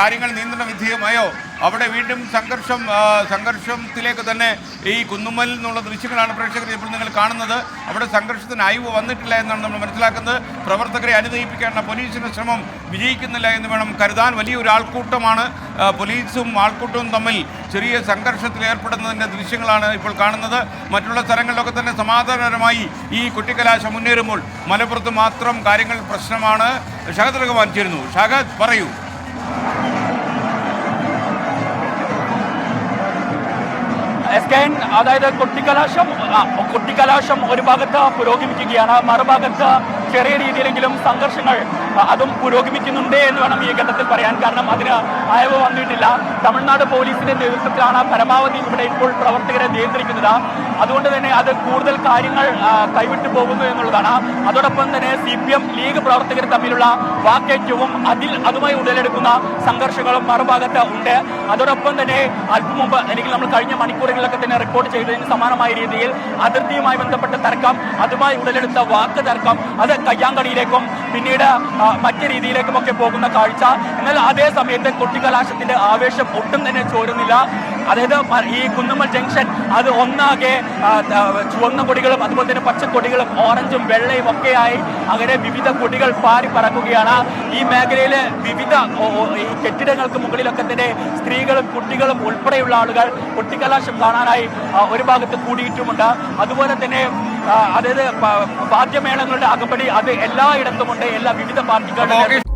കാര്യങ്ങൾ നിയന്ത്രണ വിധേയമായോ? അവിടെ വീണ്ടും സംഘർഷം സംഘർഷത്തിലേക്ക് തന്നെ ഈ കുന്നുമ്മലിൽ നിന്നുള്ള ദൃശ്യങ്ങളാണ് പ്രേക്ഷകർ ഇപ്പോൾ നിങ്ങൾ കാണുന്നത്. അവിടെ സംഘർഷത്തിന് അയവ് വന്നിട്ടില്ല എന്നാണ് നമ്മൾ മനസ്സിലാക്കുന്നത്. പ്രവർത്തകരെ അനുനയിപ്പിക്കാനുള്ള പോലീസിന്റെ ശ്രമം വിജയിക്കുന്നില്ല എന്ന് വേണം കരുതാൻ വലിയൊരു ആൾക്കൂട്ടമാണ് പോലീസും ആൾക്കൂട്ടവും തമ്മിൽ ചെറിയ സംഘർഷത്തിൽ ഏർപ്പെടുന്നതിന്റെ ദൃശ്യങ്ങളാണ് ഇപ്പോൾ കാണുന്നത്. മറ്റുള്ള സ്ഥലങ്ങളിലൊക്കെ തന്നെ സമാധാനപരമായി ഈ കുട്ടിക്കലാശം മുന്നേറുമ്പോൾ മലപ്പുറത്ത് മാത്രം കാര്യങ്ങൾ പ്രശ്നമാണ്. ഷഹദ് റഹ്മാൻ ചേരുന്നു. ഷഹദ് പറയൂ. എൻ അതായത് കൊട്ടിക്കലാശം കൊട്ടിക്കലാശം ഒരു ഭാഗത്ത് പുരോഗമിക്കുകയാണ് മറുഭാഗത്ത് ചെറിയ രീതിയിലെങ്കിലും സംഘർഷങ്ങൾ അതും പുരോഗമിക്കുന്നുണ്ട് എന്ന് വേണം ഈ ഘട്ടത്തിൽ പറയാൻ. കാരണം അതിന് അയവ് വന്നിട്ടില്ല. തമിഴ്നാട് പോലീസിന്റെ നേതൃത്വത്തിലാണ് പരമാവധി ഇവിടെ ഇപ്പോൾ പ്രവർത്തകരെ നിയന്ത്രിക്കുന്നത്. അതുകൊണ്ട് തന്നെ അത് കൂടുതൽ കാര്യങ്ങൾ കൈവിട്ടു പോകുന്നു എന്നുള്ളതാണ്. അതോടൊപ്പം തന്നെ സി പി എം ലീഗ് പ്രവർത്തകർ തമ്മിലുള്ള വാക്കേറ്റവും അതിൽ അതുമായി ഉടലെടുക്കുന്ന സംഘർഷങ്ങളും മറുഭാഗത്ത് ഉണ്ട്. അതോടൊപ്പം തന്നെ അല്പം മുമ്പ് അല്ലെങ്കിൽ നമ്മൾ കഴിഞ്ഞ മണിക്കൂറുകളിലൊക്കെ തന്നെ റിപ്പോർട്ട് ചെയ്തതിന് സമാനമായ രീതിയിൽ അതിർത്തിയുമായി ബന്ധപ്പെട്ട തർക്കം അതുമായി ഉടലെടുത്ത വാക്ക് തർക്കം അത് കയ്യാങ്കളിയിലേക്കും പിന്നീട് മറ്റു രീതിയിലേക്കുമൊക്കെ പോകുന്ന കാഴ്ച. എന്നാൽ അതേ സമയത്ത് കൊട്ടിക്കലാശത്തിന്റെ ആവേശം ഒട്ടും തന്നെ ചോരുന്നില്ല. അതായത് ഈ കുന്നുമ്മൽ ജംഗ്ഷൻ അത് ഒന്നാകെ ചുവന്ന കൊടികളും അതുപോലെ തന്നെ പച്ചക്കൊടികളും ഓറഞ്ചും വെള്ളയും ഒക്കെയായി അങ്ങനെ വിവിധ കൊടികൾ പാരി പറക്കുകയാണ്. ഈ മേഖലയിലെ വിവിധ ഈ കെട്ടിടങ്ങൾക്ക് മുകളിലൊക്കെ തന്നെ സ്ത്രീകളും കുട്ടികളും ഉൾപ്പെടെയുള്ള ആളുകൾ കൊട്ടിക്കലാശം കാണാനായി ഒരു ഭാഗത്ത് കൂടിയിട്ടുമുണ്ട്. അതുപോലെ തന്നെ അതായത് വാദ്യമേളങ്ങളുടെ അകമ്പടി അത് എല്ലായിടത്തുമുണ്ട്. ಎಲ್ಲ ವಿವಿಧ ಪಾರ್ಟಿಗಳ